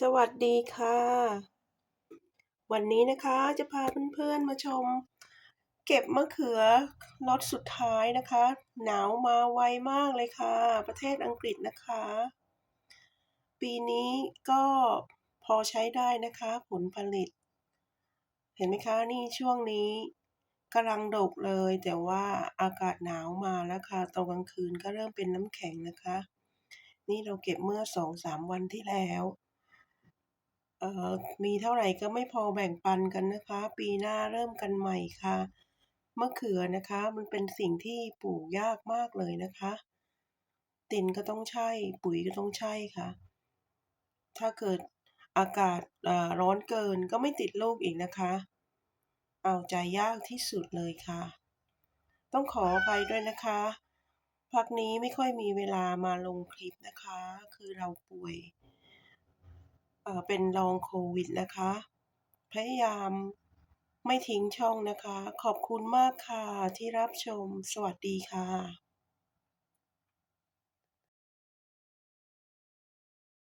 สวัสดีค่ะ วันนี้นะคะจะพาเพื่อนๆมาชม เก็บมะเขือล็อตสุดท้ายนะคะ หนาวมาไวมากเลยค่ะ ประเทศอังกฤษนะคะ ปีนี้ก็พอใช้ได้นะคะผลผลิต เห็นไหมคะนี่ช่วงนี้กำลังดกเลย แต่ว่าอากาศหนาวมาแล้วค่ะตอนกลางคืนก็เริ่มเป็นน้ำแข็งนะคะ นี่เราเก็บเมื่อสองสามวันที่แล้ว มีเท่าไหร่ก็ไม่พอแบ่งปันกันนะคะ ปีหน้าเริ่มกันใหม่ค่ะมะเขือนะคะ มันเป็นสิ่งที่ปลูกยากมากเลยนะคะดินก็ต้องใช่ ปุ๋ยก็ต้องใช่ค่ะ ถ้าเกิดอากาศร้อนเกินก็ไม่ติดลูกอีกนะคะ เอาใจยากที่สุดเลยค่ะ ต้องขออภัยด้วยนะคะพักนี้ไม่ค่อยมีเวลามาลงคลิปนะคะ คือเราป่วย เป็นลองโควิดนะคะ พยายามไม่ทิ้งช่องนะคะ ขอบคุณมากค่ะที่รับชม สวัสดีค่ะ